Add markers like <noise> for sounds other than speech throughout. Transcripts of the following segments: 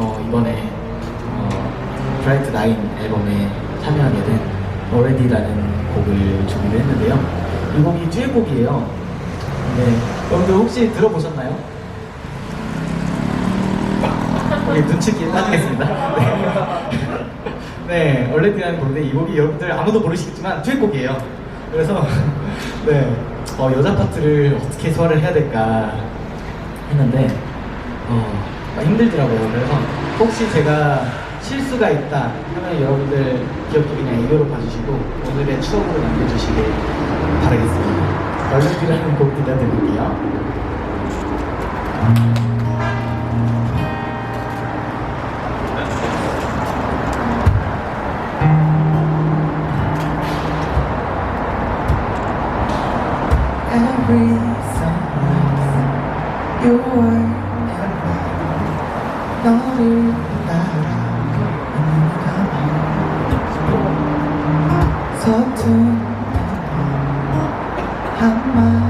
어, 이번에 어, 브라이트 나인 앨범에 참여하게 된 Already라는 곡을 준비를 했는데요. 이 곡이 듀엣곡이에요. 네, 여러분들 혹시 들어보셨나요? 우리 눈치기 따지겠습니다. 네. <laughs> 네, 얼레디라는 곡인데 이 곡이 여러분들 아무도 모르시겠지만 듀엣곡이에요. 그래서 <laughs> 네, 어, 여자 파트를 어떻게 소화를 해야 될까 했는데 힘들더라고요. 그래서 혹시 제가 실수가 있다 하면 여러분들 기억도 그냥 이대로 봐주시고 오늘의 추억으로 남겨주시길 바라겠습니다. 얼레디라는 곡 들려드릴게요. 너를 따라 서툰 한마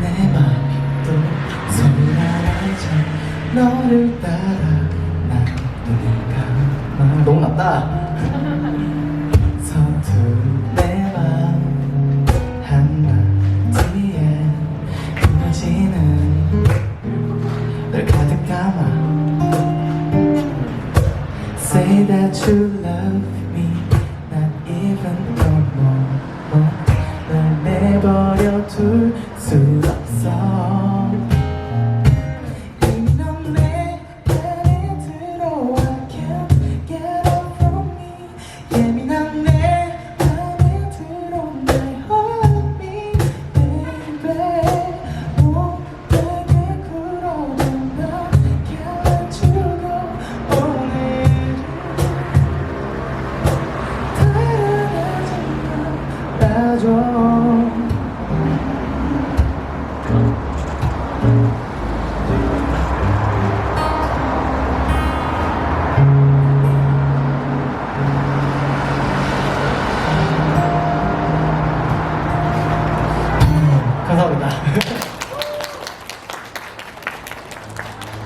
내 맘이 또 서운하지 너를 따라 cama. Say that you love me, not even. 감사합니다.